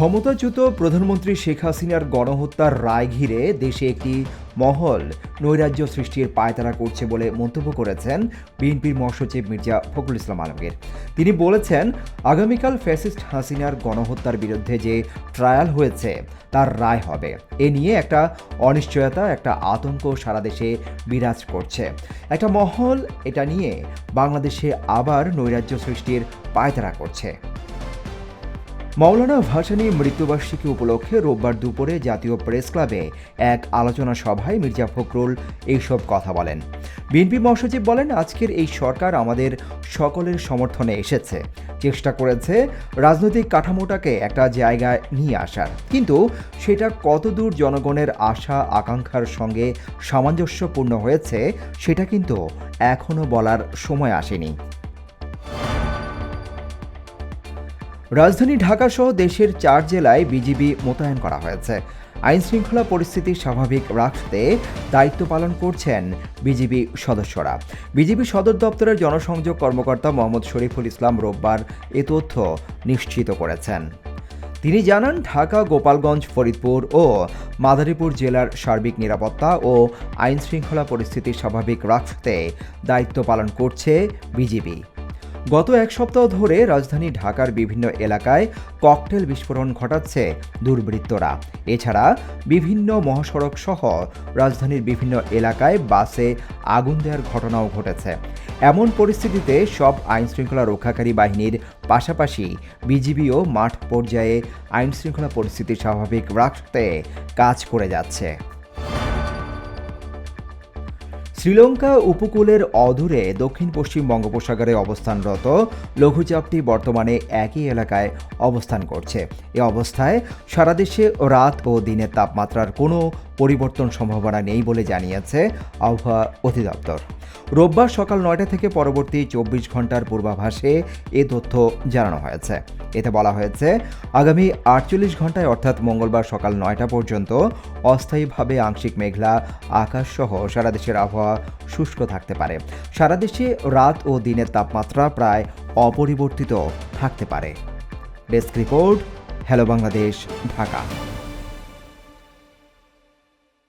ক্ষমতাচ্যুত প্রধানমন্ত্রী শেখ হাসিনার গণহত্যার রায় ঘিরে দেশে একটি মহল নৈরাজ্য সৃষ্টির পায়তারা করছে বলে মন্তব্য করেছেন বিএনপির মহাসচিব মির্জা ফখরুল ইসলাম আলমগীর। তিনি বলেছেন, আগামীকাল ফ্যাসিস্ট হাসিনার গণহত্যার বিরুদ্ধে যে ট্রায়াল হয়েছে, তার রায় হবে। এ নিয়ে একটা অনিশ্চয়তা, একটা আতঙ্ক সারা দেশে বিরাজ করছে। একটা মহল, এটা নিয়ে বাংলাদেশে আবার নৈরাজ্য সৃষ্টির পায়তারা করছে। মাওলানা ভাসানী মৃত্যুবার্ষিকী উপলক্ষে রোববার দুপুরে জাতীয় প্রেস ক্লাবে এক আলোচনা সভায় মির্জা ফখরুল এইসব কথা বলেন। বিএনপি মহাসচিব বলেন, আজকের এই সরকার আমাদের সকলের সমর্থনে এসেছে। চেষ্টা করেছে রাজনৈতিক কাঠামোটাকে একটা জায়গায় নিয়ে আসার। কিন্তু সেটা কতদূর জনগণের আশা, আকাঙ্ক্ষার সঙ্গে সামঞ্জস্যপূর্ণ হয়েছে, সেটা কিন্তু এখনও বলার সময় আসেনি। রাজধানী ঢাকা সহ দেশের চার জেলায় বিজিবি মোতায়েন করা হয়েছে। আইন শৃঙ্খলা পরিস্থিতি স্বাভাবিক রাখতে দায়িত্ব পালন করছেন বিজিবি সদস্যরা। বিজিবি সদর দপ্তরের জনসংযোগ কর্মকর্তা মোহাম্মদ শরীফুল ইসলাম রোববার এ তথ্য নিশ্চিত করেছেন। তিনি জানান, ঢাকা, গোপালগঞ্জ, ফরিদপুর ও মাদারীপুর জেলার সার্বিক নিরাপত্তা ও আইন শৃঙ্খলা পরিস্থিতি স্বাভাবিক রাখতে দায়িত্ব পালন করছে বিজিবি। গত এক সপ্তাহ ধরে রাজধানী ঢাকার বিভিন্ন এলাকায় ককটেল বিস্ফোরণ ঘটাচ্ছে দুর্বৃত্তরা। এছাড়া বিভিন্ন মহাসড়ক সহ রাজধানীর বিভিন্ন এলাকায় বাসে আগুন দেওয়ার ঘটনাও ঘটেছে। এমন পরিস্থিতিতে সব আইন শৃঙ্খলা রক্ষাকারী বাহিনীর পাশাপাশি বিজিবিও মাঠ পর্যায়ে আইন শৃঙ্খলা পরিস্থিতি স্বাভাবিক রাখতে কাজ করে যাচ্ছে। শ্রীলঙ্কা উপকূলের অদূরে দক্ষিণ পশ্চিম বঙ্গোপসাগরে অবস্থানরত লঘুচাপটি বর্তমানে একই এলাকায় অবস্থান করছে। এ অবস্থায় সারাদেশে রাত ও দিনের তাপমাত্রার কোনো পরিবর্তন সম্ভাবনা নেই বলে জানিয়েছে আবহাওয়া অধিদপ্তর। রোববার সকাল নয়টা থেকে পরবর্তী চব্বিশ ঘণ্টার পূর্বাভাসে এ তথ্য জানানো হয়েছে। এতে বলা হয়েছে, আগামী আটচল্লিশ ঘন্টায় অর্থাৎ মঙ্গলবার সকাল নয়টা পর্যন্ত অস্থায়ীভাবে আংশিক মেঘলা আকাশ সহ সারা দেশের আবহাওয়া শুষ্ক থাকতে পারে। সারা দেশে রাত ও দিনের তাপমাত্রা প্রায় অপরিবর্তিত থাকতে পারে। Desk report, hello Bangladesh, Dhaka.